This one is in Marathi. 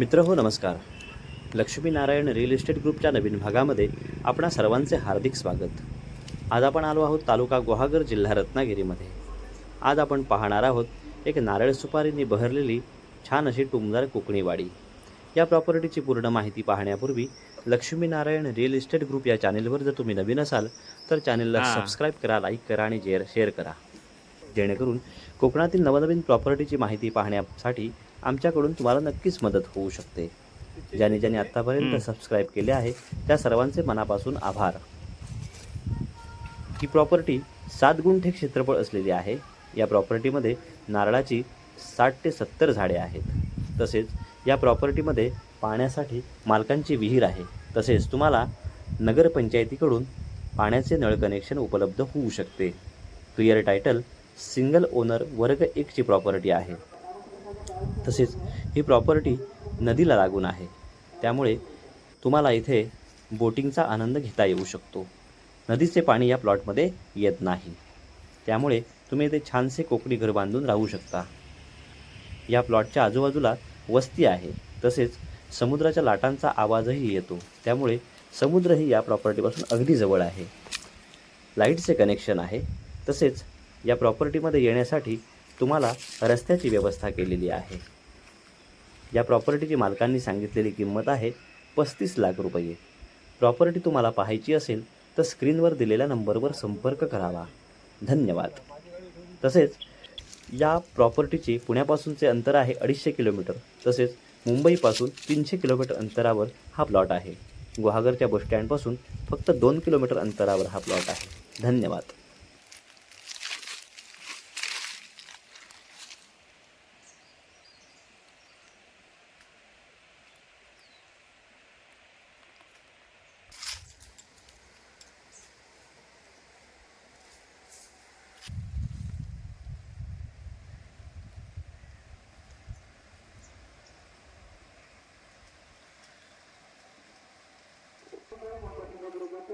मित्र हो नमस्कार. लक्ष्मीनारायण रिअल इस्टेट ग्रुपच्या नवीन भागामध्ये आपणा सर्वांचे हार्दिक स्वागत. आज आपण आलो आहोत तालुका गुहागर जिल्हा रत्नागिरीमध्ये. आज आपण पाहणार आहोत एक नारळ सुपारीने बहरलेली छान अशी टुमदार कोकणी वाडी. या प्रॉपर्टीची पूर्ण माहिती पाहण्यापूर्वी लक्ष्मीनारायण रिअल इस्टेट ग्रुप या चॅनेलवर जर तुम्ही नवीन असाल तर चॅनेलला. सबस्क्राईब करा लाईक करा आणि शेअर शेअर करा. जेणेकरून कोकणातील नवनवीन प्रॉपर्टीची माहिती पाहण्यासाठी आमच्याकडून तुम्हाला नक्कीच मदत होऊ शकते. ज्याने ज्याने आत्तापर्यंत. सबस्क्राईब केले आहे त्या सर्वांचे मनापासून आभार. ही प्रॉपर्टी सात गुंठे क्षेत्रफळ असलेली आहे. या प्रॉपर्टीमध्ये नारळाची साठ ते सत्तर झाडे आहेत. तसेच या प्रॉपर्टीमध्ये पाण्यासाठी मालकांची विहीर आहे. तसेच तुम्हाला नगरपंचायतीकडून पाण्याचे नळ कनेक्शन उपलब्ध होऊ शकते. क्लिअर टायटल सिंगल ओनर वर्ग एकची प्रॉपर्टी आहे. तसेच ही प्रॉपर्टी नदीला लागून आहे. त्यामुळे तुम्हाला इथे बोटिंगचा आनंद घेता येऊ शकतो. नदीचे पाणी या प्लॉटमध्ये येत नाही. त्यामुळे तुम्ही इथे छानसे कोकणी घर बांधून राहू शकता. या प्लॉटच्या आजूबाजूला वस्ती आहे. तसेच समुद्राच्या लाटांचा आवाजही येतो. त्यामुळे समुद्रही या प्रॉपर्टीपासून अगदी जवळ आहे. लाईटचे कनेक्शन आहे. तसेच या प्रॉपर्टीमध्ये येण्यासाठी तुम्हाला रस्त्याची व्यवस्था केलेली आहे. या प्रॉपर्टीची मालकांनी सांगितलेली किंमत आहे पस्तीस लाख रुपये. प्रॉपर्टी तुम्हाला पाहायची असेल तर स्क्रीनवर दिलेल्या नंबरवर संपर्क करावा. धन्यवाद. तसेच या प्रॉपर्टीचे पुण्यापासूनचे अंतर आहे अडीचशे किलोमीटर. तसेच मुंबईपासून तीनशे किलोमीटर अंतरावर हा प्लॉट आहे. गुहागरच्या बसस्टँडपासून फक्त दोन किलोमीटर अंतरावर हा प्लॉट आहे. धन्यवाद.